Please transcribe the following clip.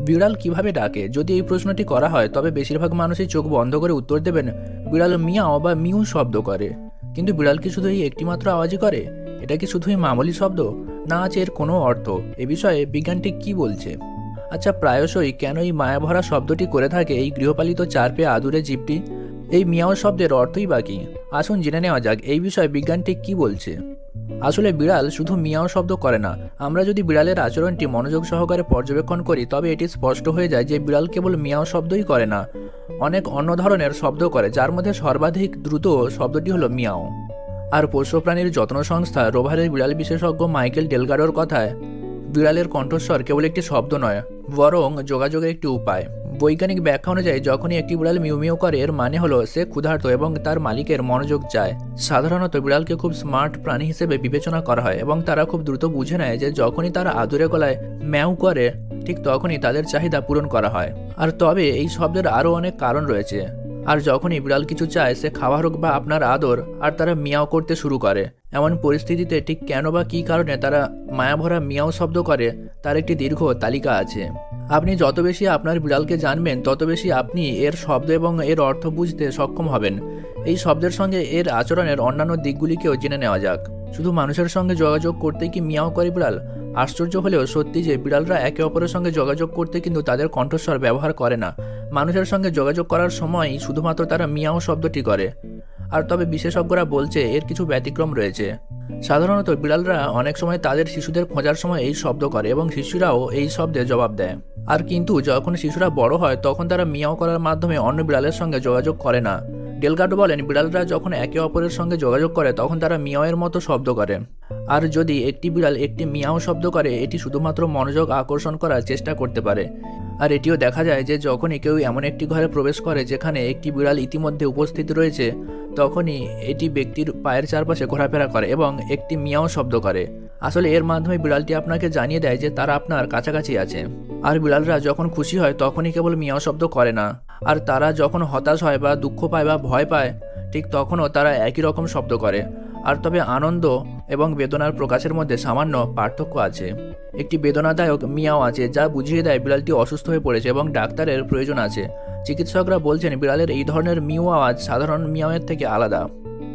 বিড়াল কীভাবে ডাকে? যদি এই প্রশ্নটি করা হয়, তবে বেশিরভাগ মানুষই চোখ বন্ধ করে উত্তর দেবেন, বিড়াল মিয়াও বা মিউ শব্দ করে। কিন্তু বিড়াল কি শুধু এই একটিমাত্র আওয়াজই করে? এটা কি শুধুই মামুলি শব্দ? না, আছে এর কোনো অর্থ? এ বিষয়ে বিজ্ঞানটি কি বলছে? আচ্ছা প্রায়শই কেন এই মায়াভরা শব্দটি করে থাকে এই গৃহপালিত চার পেয়ে আদুরে জীবটি? এই মিয়াও শব্দের অর্থই বাকি আসুন জেনে নেওয়া যাক, এই বিষয়ে বিজ্ঞানটি কি বলছে? আসলে বিড়াল শুধু মিয়াও শব্দ করে না। আমরা যদি বিড়ালের আচরণটি মনোযোগ সহকারে পর্যবেক্ষণ করি, তবে এটি স্পষ্ট হয়ে যায় যে বিড়াল কেবল মিয়াও শব্দই করে না। অনেক অন্য ধরনের শব্দ করে, যার মধ্যে সর্বাধিক দ্রুত শব্দটি হলো মিয়াও। আর পোষ্য প্রাণীর যত্ন সংস্থা রোভারের বিড়াল বিশেষজ্ঞ মাইকেল ডেলগাডোর কথায়, বিড়ালের কণ্ঠস্বর কেবল একটি শব্দ নয়, বরং যোগাযোগের একটি উপায়। বৈজ্ঞানিক ব্যাখ্যা অনুযায়ী, যখনই একটি বিড়াল মিউ করে, এর মানে হলো সে ক্ষুধার্ত এবং তার মালিকের মনোযোগ চায়। সাধারণত বিড়ালকে খুব স্মার্ট প্রাণী হিসেবে বিবেচনা করা হয় এবং তারা খুব দ্রুত বুঝে নেয় যে যখনই তারা আদুরে গলায় ম্যাও করে, ঠিক তখনই তাদের চাহিদা পূরণ করা হয়। আর তবে এই শব্দের আরও অনেক কারণ রয়েছে। আর যখনই বিড়াল কিছু চায়, সে খাওয়া হোক বা আপনার আদর, আর তারা মিয়াও করতে শুরু করে। এমন পরিস্থিতিতে ঠিক কেন বা কী কারণে তারা মায়াভরা মিয়াও শব্দ করে, তার একটি দীর্ঘ তালিকা আছে। আপনি যত বেশি আপনার বিড়ালকে জানবেন, তত বেশি আপনি এর শব্দ এবং এর অর্থ বুঝতে সক্ষম হবেন। এই শব্দের সঙ্গে এর আচরণের অন্যান্য দিকগুলিকেও জেনে নেওয়া যাক। শুধু মানুষের সঙ্গে যোগাযোগ করতেই কি মিয়াও করে বিড়াল? আশ্চর্য হলেও সত্যি যে বিড়ালরা একে অপরের সঙ্গে যোগাযোগ করতে কিন্তু তাদের কণ্ঠস্বর ব্যবহার করে না। মানুষের সঙ্গে যোগাযোগ করার সময় শুধুমাত্র তারা মিয়াও শব্দটি করে। আর তবে বিশেষজ্ঞরা বলছে, এর কিছু ব্যতিক্রম রয়েছে। সাধারণত বিড়ালরা অনেক সময় তাদের শিশুদের খোঁজার সময় এই শব্দ করে এবং শিশুরাও এই শব্দে জবাব দেয়। আর কিন্তু যখন শিশুরা বড় হয়, তখন তারা মিয়াও করার মাধ্যমে অন্য বিড়ালের সঙ্গে যোগাযোগ করে না। ডেলগার্ডো বলেন, বিড়ালরা যখন একে অপরের সঙ্গে যোগাযোগ করে, তখন তারা মিয়াওয়ের মতো শব্দ করে। আর যদি একটি বিড়াল একটি মিয়াও শব্দ করে, এটি শুধুমাত্র মনোযোগ আকর্ষণ করার চেষ্টা করতে পারে। আর এটিও দেখা যায় যে, যখনই কেউ এমন একটি ঘরে প্রবেশ করে, যেখানে একটি বিড়াল ইতিমধ্যে উপস্থিত রয়েছে, তখনই এটি ব্যক্তির পায়ের চারপাশে ঘোরাফেরা করে এবং একটি মিয়াও শব্দ করে। আসলে এর মাধ্যমে বিড়ালটি আপনাকে জানিয়ে দেয় যে তারা আপনার কাছাকাছি আছে। আর বিড়ালরা যখন খুশি হয়, তখনই কেবল মিয়াও শব্দ করে না। আর তারা যখন হতাশ হয় বা দুঃখ পায় বা ভয় পায়, ঠিক তখনও তারা একই রকম শব্দ করে। আর তবে আনন্দ এবং বেদনার প্রকাশের মধ্যে সামান্য পার্থক্য আছে। একটি বেদনাদায়ক মিয়াও আছে, যা বুঝিয়ে দেয় বিড়ালটি অসুস্থ হয়ে পড়েছে এবং ডাক্তারের প্রয়োজন আছে। চিকিৎসকরা বলছেন, বিড়ালের এই ধরনের মিউ আওয়াজ সাধারণ মিয়াওয়ের থেকে আলাদা।